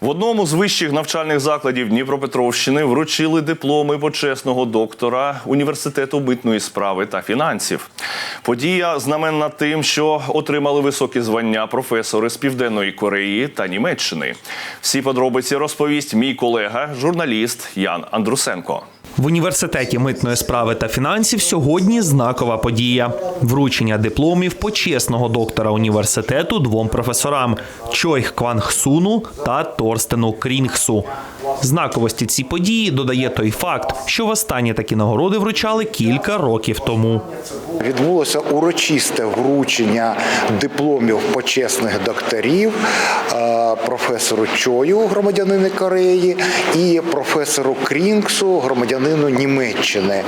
В одному з вищих навчальних закладів Дніпропетровщини вручили дипломи почесного доктора університету митної справи та фінансів. Подія знаменна тим, що отримали високі звання професори з Південної Кореї та Німеччини. Всі подробиці розповість мій колега, журналіст Ян Андрусенко. В університеті митної справи та фінансів сьогодні знакова подія вручення дипломів почесного доктора університету двом професорам Чойх Кванг Суну та Торстену Крінгсу. Знаковості ці події додає той факт, що востаннє такі нагороди вручали кілька років тому. Відбулося урочисте вручення дипломів почесних докторів професору Чою, громадянину Кореї, і професору Крінгсу, громадянину Німеччини.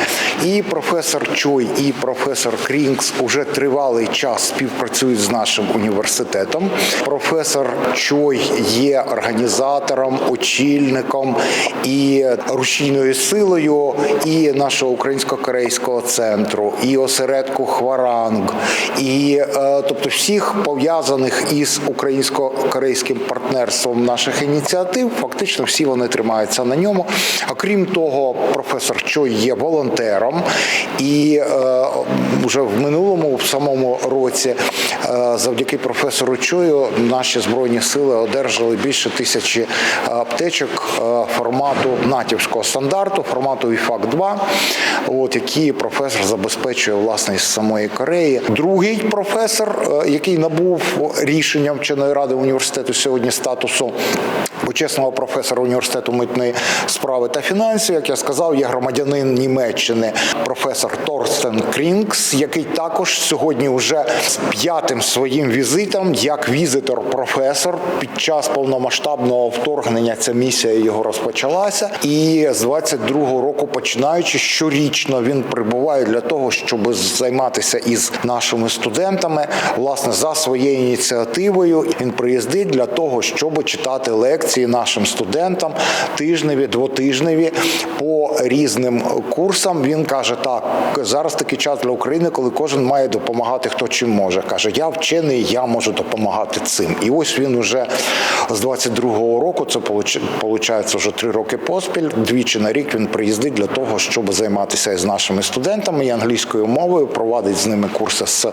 І професор Чой, і професор Крінгс уже тривалий час співпрацюють з нашим університетом. Професор Чой є організатором, очільником і рушійною силою і нашого українсько-корейського центру, і осередку Хваранг, і е, тобто всіх пов'язаних із українсько-корейським партнерством наших ініціатив, фактично всі вони тримаються на ньому. А крім того, професор Чой є волонтером, і е, вже в минулому, в самому році, е, завдяки професору Чою, наші збройні сили одержали більше тисячі аптечок е, формату натівського стандарту, формату ІФАК 2 от які професор забезпечує власне із самої Кореї. Другий професор, який набув рішенням вченої ради університету сьогодні статусу. Почесного професора університету митної справи та фінансів, як я сказав, є громадянин Німеччини, професор Торстен Крінгс, який також сьогодні вже з п'ятим своїм візитом, як візитор-професор, під час повномасштабного вторгнення ця місія його розпочалася. І з 22-го року, починаючи щорічно, він прибуває для того, щоб займатися із нашими студентами. Власне, за своєю ініціативою він приїздить для того, щоб читати лекції нашим студентам тижневі, двотижневі по різним курсам. Він каже: так, зараз такий час для України, коли кожен має допомагати хто чим може. каже: Я вчений, я можу допомагати цим. І ось він уже з 22-го року, це виходить вже три роки поспіль. Двічі на рік він приїздить для того, щоб займатися із нашими студентами і англійською мовою, провадить з ними курси з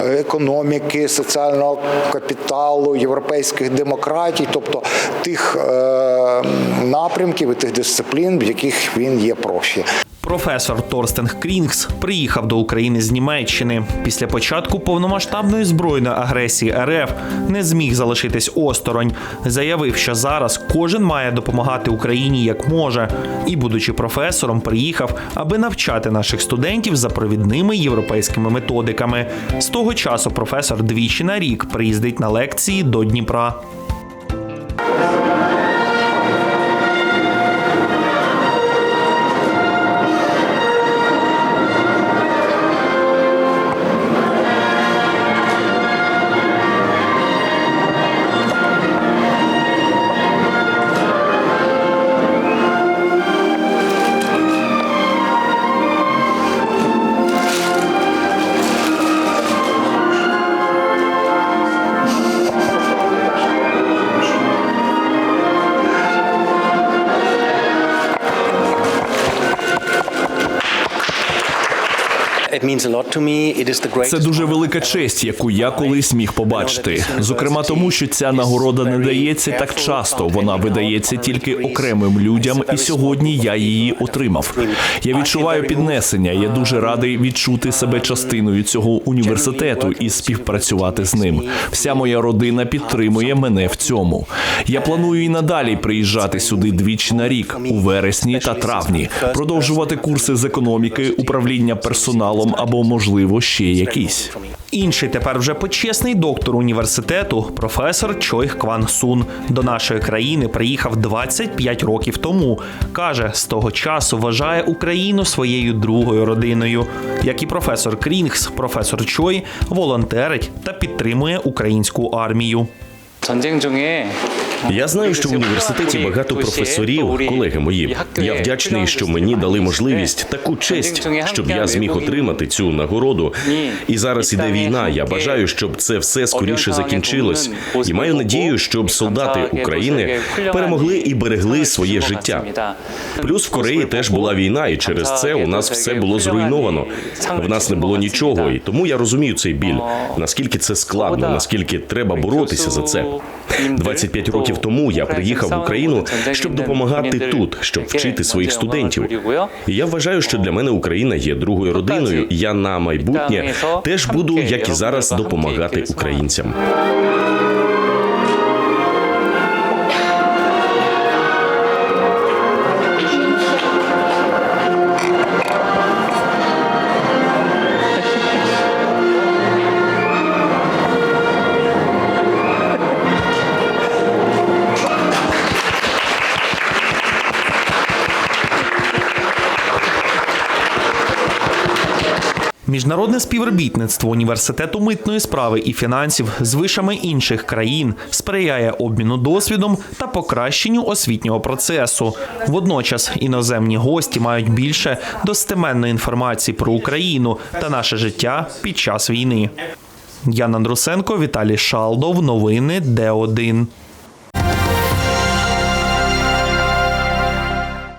економіки, соціального капіталу, європейських демократій, тобто тих е, напрямків і тих дисциплін, в яких він є профі. Професор Торстен Крінгс приїхав до України з Німеччини. Після початку повномасштабної збройної агресії РФ не зміг залишитись осторонь. Заявив, що зараз кожен має допомагати Україні як може, і, будучи професором, приїхав, аби навчати наших студентів за провідними європейськими методиками. З того часу професор двічі на рік приїздить на лекції до Дніпра. Це дуже велика честь, яку я колись міг побачити. Зокрема, тому що ця нагорода не дається так часто. Вона видається тільки окремим людям, і сьогодні я її отримав. Я відчуваю піднесення. Я дуже радий відчути себе частиною цього університету і співпрацювати з ним. Вся моя родина підтримує мене в цьому. Я планую і надалі приїжджати сюди двічі на рік у вересні та травні, продовжувати курси з економіки, управління персоналом або можливо ще якісь. Інший тепер вже почесний доктор університету, професор Чойх Кван Сун, до нашої країни приїхав 25 років тому. каже, з того часу вважає Україну своєю другою родиною. Як і професор Крінгс, професор Чой волонтерить та підтримує українську армію. 전쟁 중에 я знаю, що в університеті багато професорів, колеги мої. Я вдячний, що мені дали можливість таку честь, щоб я зміг отримати цю нагороду. І зараз іде війна. Я бажаю, щоб це все скоріше закінчилось. І маю надію, щоб солдати України перемогли і берегли своє життя. Плюс в Кореї теж була війна, і через це у нас все було зруйновано. В нас не було нічого, і тому я розумію цей біль. Наскільки це складно, наскільки треба боротися за це. 25 років тому я приїхав в Україну, щоб допомагати тут, щоб вчити своїх студентів. І я вважаю, що для мене Україна є другою родиною. і Я на майбутнє теж буду, як і зараз, допомагати українцям. Міжнародне співробітництво університету митної справи і фінансів з вишами інших країн сприяє обміну досвідом та покращенню освітнього процесу. Водночас іноземні гості мають більше достеменної інформації про Україну та наше життя під час війни. Ян Андрусенко, Віталій Шалдов. Новини Д1.